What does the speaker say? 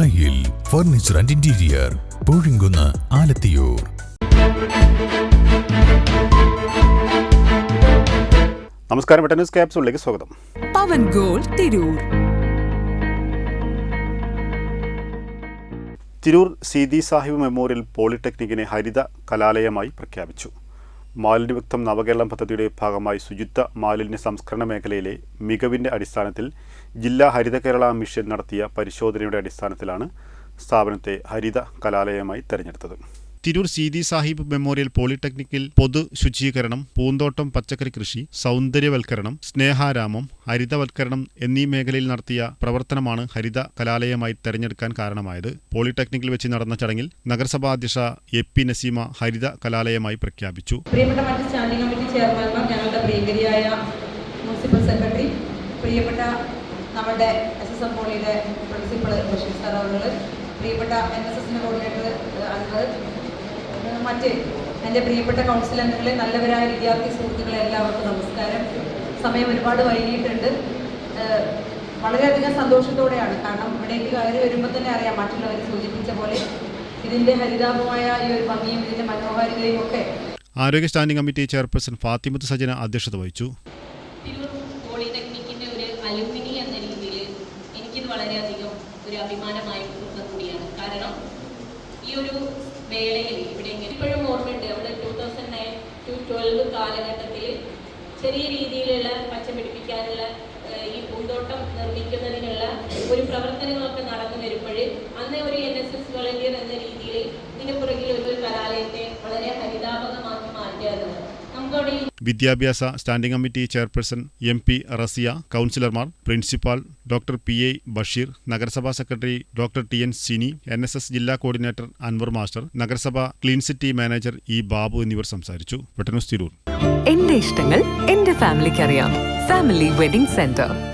ദായിൽ furniture and interior Poozhinkunnu Alathiyur. നമസ്കാരം news ക്യാപ്സുകളിലേക്ക് സ്വാഗതം. പവൻ ഗോൾ തിരൂർ. തിരൂർ സീതി സാഹിബ് മെമ്മോറിയൽ പോളിടെക്നിക്കിനെ ഹരിത കലാലയമായി പ്രഖ്യാപിച്ചു. മാലിന്യമുക്തം നവകേരളം പദ്ധതിയുടെ ഭാഗമായി ശുചിത്വ മാലിന്യ സംസ്കരണ മേഖലയിലെ മികവിന്റെ അടിസ്ഥാനത്തിൽ ജില്ലാ ഹരിത കേരള മിഷൻ നടത്തിയ പരിശോധനയുടെ അടിസ്ഥാനത്തിലാണ് സ്ഥാപനത്തെ ഹരിത കലാലയമായി തെരഞ്ഞെടുത്തത്. തിരൂർ സീതി സാഹിബ് മെമ്മോറിയൽ പോളിടെക്നിക്കിൽ പൊതു ശുചീകരണം പൂന്തോട്ടം പച്ചക്കറി കൃഷി സൗന്ദര്യവൽക്കരണം സ്നേഹാരാമം ഹരിതവൽക്കരണം എന്നീ മേഖലയിൽ നടത്തിയ പ്രവർത്തനമാണ് ഹരിത കലാലയമായി തെരഞ്ഞെടുക്കാൻ കാരണമായത്. പോളിടെക്നിക്കിൽ വെച്ച് നടന്ന ചടങ്ങിൽ നഗരസഭാ അധ്യക്ഷ എ പി നസീമ ഹരിത കലാലയമായി പ്രഖ്യാപിച്ചു. പ്രിയപ്പെട്ട കമ്മിറ്റി ഞങ്ങളുടെ മുനിസിപ്പൽ സെക്രട്ടറി പ്രിയപ്പെട്ട നമ്മുടെ എസ് എസ് എം പോളിയുടെ പ്രിൻസിപ്പൾ ബഷീർ പ്രിയപ്പെട്ട എൻ എസ് എസിന്റെ കോർഡിനേറ്റർ അങ്ങൾ മറ്റ് എന്റെ പ്രിയപ്പെട്ട കൗൺസിൽ അംഗങ്ങളെ നല്ലവരായ വിദ്യാർത്ഥി സുഹൃത്തുക്കളെ എല്ലാവർക്കും നമസ്കാരം. സമയം ഒരുപാട് വൈകിയിട്ടുണ്ട്. വളരെയധികം സന്തോഷത്തോടെയാണ്. കാരണം ഇവിടേക്ക് കയറി വരുമ്പോൾ തന്നെ അറിയാം മറ്റുള്ളവർ സൂചിപ്പിച്ച പോലെ ഇതിന്റെ ഹരിതാപമായ ഈ ഒരു ഭംഗിയും ഇതിന്റെ മനോഹാരിതയും ഒക്കെ ആരോഗ്യ standing committee chairperson Fathimath Sajna അധ്യക്ഷത വഹിച്ചു. പോളിടെക്നിക്കിന്റെ പോളിടെക്നിക്കിന്റെ ഒരു അലുമിനി എന്ന രീതിയിൽ എനിക്കിത് വളരെയധികം ഒരു അഭിമാനമായ കൂടിയാണ് കാരണം ഈ ഒരു വേളയിൽ ഇവിടെ ഇപ്പോഴും ഓർമ്മയുണ്ട് നമ്മുടെ two thousand nine to twelve കാലഘട്ടത്തിൽ ചെറിയ രീതിയിലുള്ള പച്ച പിടിപ്പിക്കാനുള്ള ഈ പൂന്തോട്ടം നിർമ്മിക്കുന്നതിനുള്ള ഒരു പ്രവർത്തനങ്ങളൊക്കെ നടന്നു വരുമ്പോൾ അന്ന് ഒരു എൻ എസ് എസ് വളണ്ടിയർ എന്ന രീതിയിൽ വിദ്യാഭ്യാസ standing committee chairperson M P Raziya കൗൺസിലർമാർ principal doctor P A Basheer നഗരസഭാ secretary doctor T N Sini N S S ജില്ലാ കോർഡിനേറ്റർ അൻവർ മാസ്റ്റർ നഗരസഭ clean city manager E Babu എന്നിവർ സംസാരിച്ചു. വെട്ടനൂസ് തിരൂർ. എന്റെ ഇഷ്ടങ്ങൾ എന്റെ ഫാമിലിക്ക് അറിയാം ഫാമിലി വെഡിംഗ് സെന്റർ.